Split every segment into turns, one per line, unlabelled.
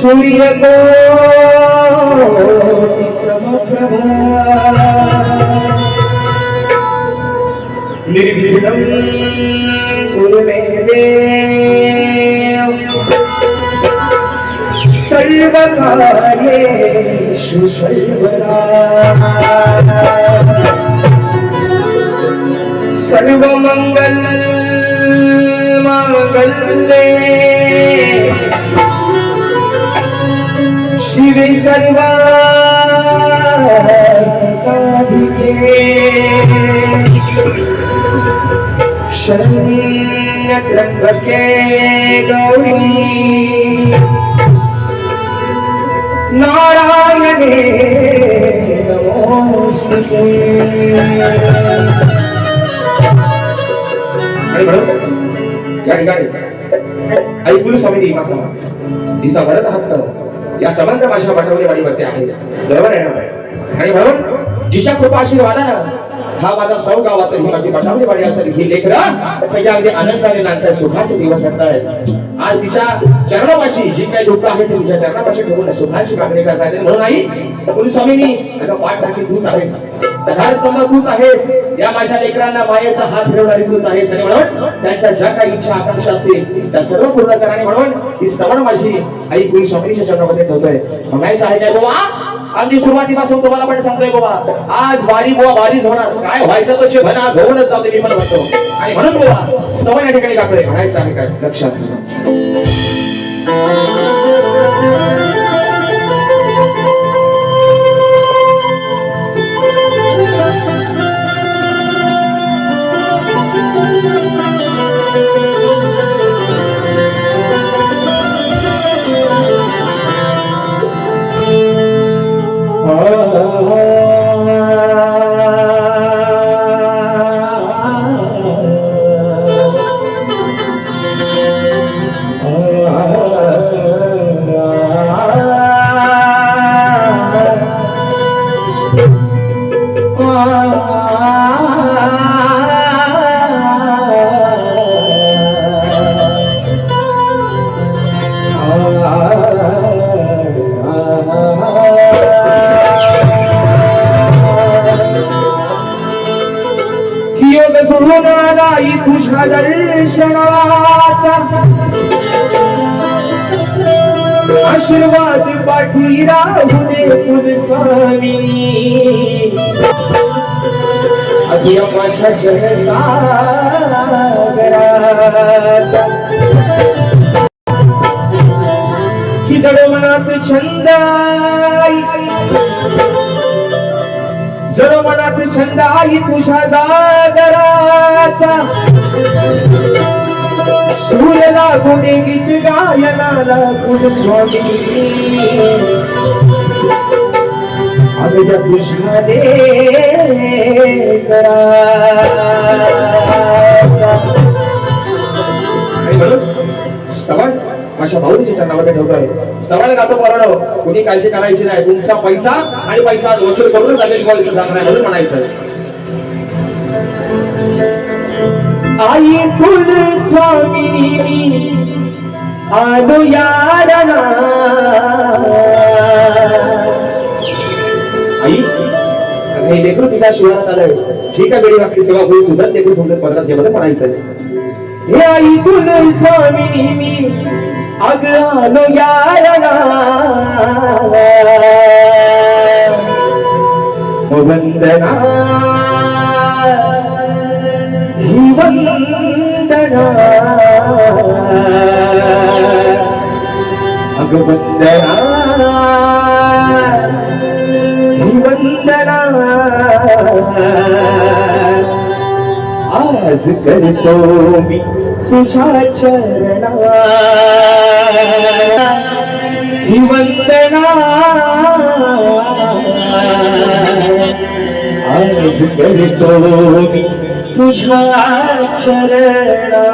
सूर्य को निर्विघ्नं कुरु मे देव। सर्वकार्येषु सर्वदा सर्वमङ्गल माङ्गल्ये शिवे सर्वाधिके शरण्यत्र्यम्बके गौरी नारायणे नमोस्तुते
आणि म्हणून या ठिकाणी. ऐकून स्वामी तिचा भरत हस्त या समंत भाषा पाठवली वाडीवरती आहे. बरोबर आहे ना आणि म्हणून जिच्या कृपा आशीर्वादानं हा माझा सौ गाव असेल ही माझी पाठावली वाडी असेल ही लेकरं. सगळ्या अगदी आनंदाने नांदताय सुखाचे दिवस आहेत. आज तिच्या चरणापाशी जी काही दुःख आहे ते तिच्या चरणापाशी ठेवून सुखाची मागणी करता येते म्हणून आई कुल स्वामीनी आता पाठ टाकी तूच आहेस. स्तंभ तूच आहेस. या माझ्या लेकरांना मायेचा हात फिरवणारी तूच आहेस. आणि म्हणून त्यांच्या ज्या काही इच्छा आकांक्षा असतील त्या सर्व पूर्ण करा आणि म्हणून ही स्तवण माझी आई कुल स्वामीच्या चरणामध्ये ठेवतोय. म्हणायचं आहे काय बाबा अगदी सुरुवातीपासून तुम्हाला पण सांगतोय बाबा आज वारी बुवा वारीच होणार. काय व्हायचं तो चे आज होऊनच जाते मी पण म्हणतो. आणि म्हणून बुवा सवय या ठिकाणी काकडे म्हणायचं आहे काय?
लक्षात आई तुझ्या दर्शनाचा आशीर्वाद पाठी राहू दे स्वामी अगदी माझ्या जगसागराचा की जड मनात छंद आई. जर मनात छंद आई तुझ्या जागराचा. सूर लागू गीत गायनाला कुल स्वामी. अगद तुझ्या दे
आणि म्हणून स्तवन माझ्या भाऊच्या चरणामध्ये ठेवतोय सवाल गातो पोरानो कुणी काळजी करायची नाही. तुमचा पैसा आणि पैसा वसूल करून भाऊ इथं जाणार आहे म्हणून म्हणायचं
आई कुल स्वामी आलो
आई हे लेकरू तिच्या शिवारात आलंय जी काय वेळी आपली सेवा होईल तुझं लेकरू समजत पदरात घेमध्ये म्हणायचं
हे आई कुल स्वामी मी अग आलो याडना वंदना ही वंदना तुझ्या चरणा वंदना आज करतो मी तुझ्या चरणा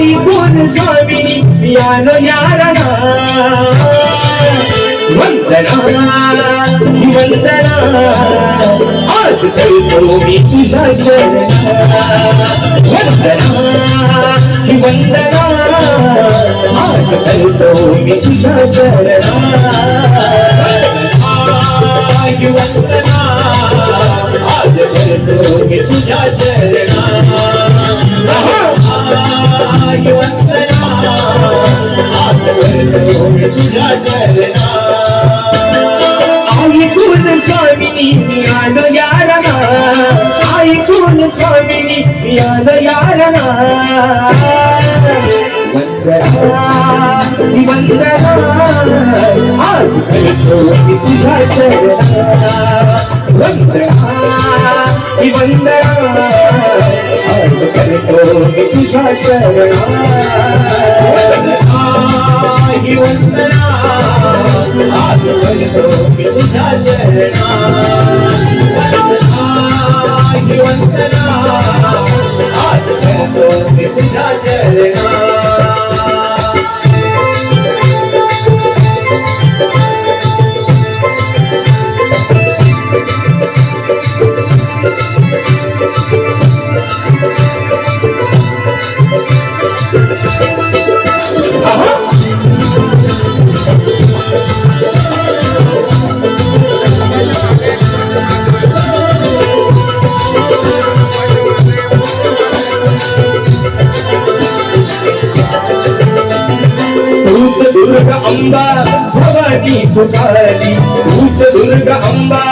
ऐकून स्वामिनी मी आलो यारणा वंदना. वंदना. आज करतो मी तुझ्या चरणा वंदना. वंदना. आज करतो मी तुझ्या चरणा
वंदना आज करतो मी तुझ्या चरणा
ऐकून स्वामिनी मी आलो यारणा. ऐकून स्वामिनी मी आलो यारणा. वंदना वंदना. आज तुझ्या चरणा वंदना ही वंदना आज करतो मी तुझा चरणा
वंदना आज करतो मी चरणा
अंबा भवानी पुकारली भूत दुर्ग अंबा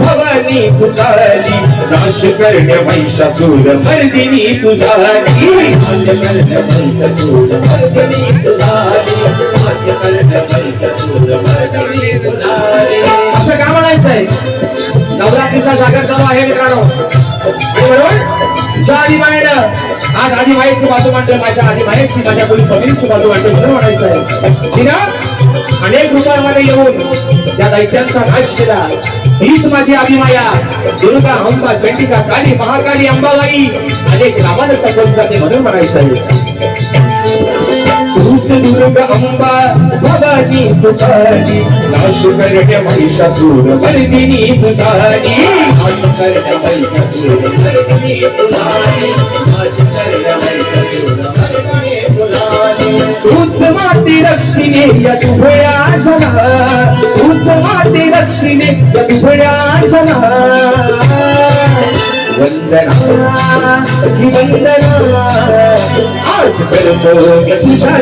भवानी पुकारली नाश करण्या महिषासूर मर्दिनी तुझारी
नाट्य कर्ण पंचसूर मर्दिनी तुझारी नाट्य कर्ण पंचसूर मर्दिनी तुझारी
असं का म्हणायचंय? नवरात्रीचा जागर चालू आहे मित्रांनो. आणि बरोबर तुझ्या बाहेर आज आधी आदिमायेची बाजू मांडतोय माझ्या आधी आदिमायेची माझ्या कोणी स्वामींची बाजू मांडली म्हणून म्हणायचं आहे अनेक रूपांमध्ये येऊन त्या दैत्यांचा नाश केला. हीच माझी आदिमाया दुर्गा अंबा चंडिका काली महाकाली अंबाबाई. अनेक नावानं संबोधली जाते म्हणून म्हणायचं आहे. तूच दुर्ग अंबा भवानी तुझारी. नाश करण्या महिषासूर मर्दिनी तुझारी.
मर्दिनी तुझारी मर्दिनी
तूच माती रक्षिणे या तुभया झाला तूच माती रक्षिणे या तुभया झाला वंदना ही वंदना आज करतो तुझ्या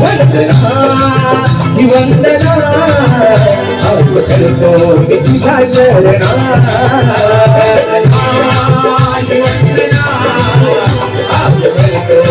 वंदना ही वंदना आज करतो तुझ्या चरणा
वंदना आज करतो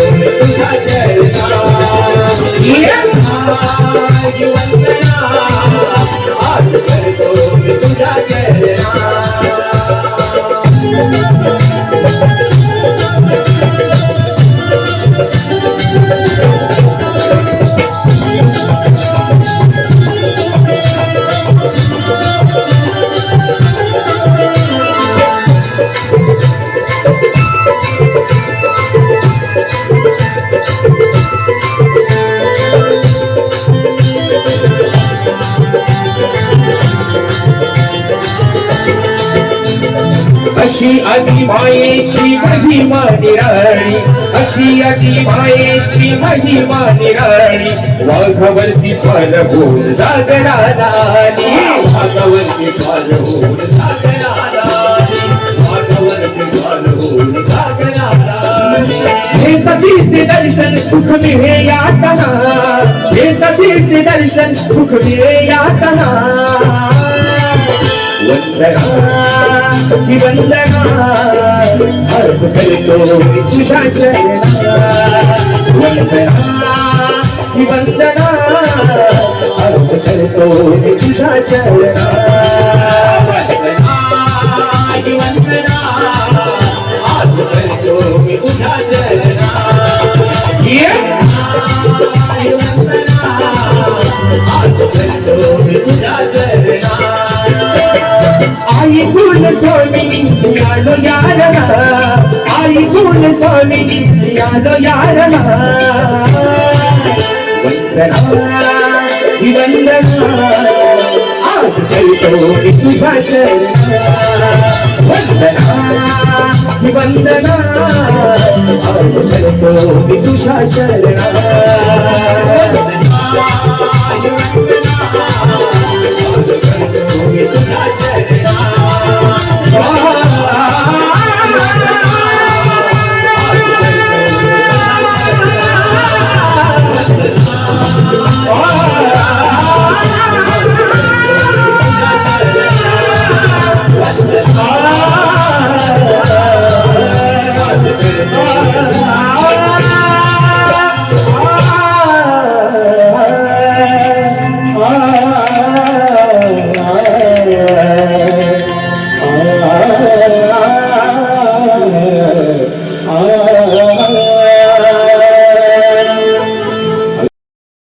अशी आधी मायेची महिमा निराळी अशी आधी मायेची महिमा निराळी. वाघावरती पाल होऊन जागरा आली
भागवती पाल होऊन जागराला भागवती काल होऊन जागराला
हे तीर्थ दर्शन सुख मिळे यातना हे तीर्थ दर्शन सुख मिळे यातना वंदना. अर्ज करतो तुझ्या ही वंदना अर्ज करतो तुझ्या चरणा
वंदना आज करतो
स्वामी आलो यारणा आई तुल स्वामी आलो यारला वंदना वंदना आज करतो मी तुझ्या वंदना वंदना आज करतो मी तुझ्या चरणा.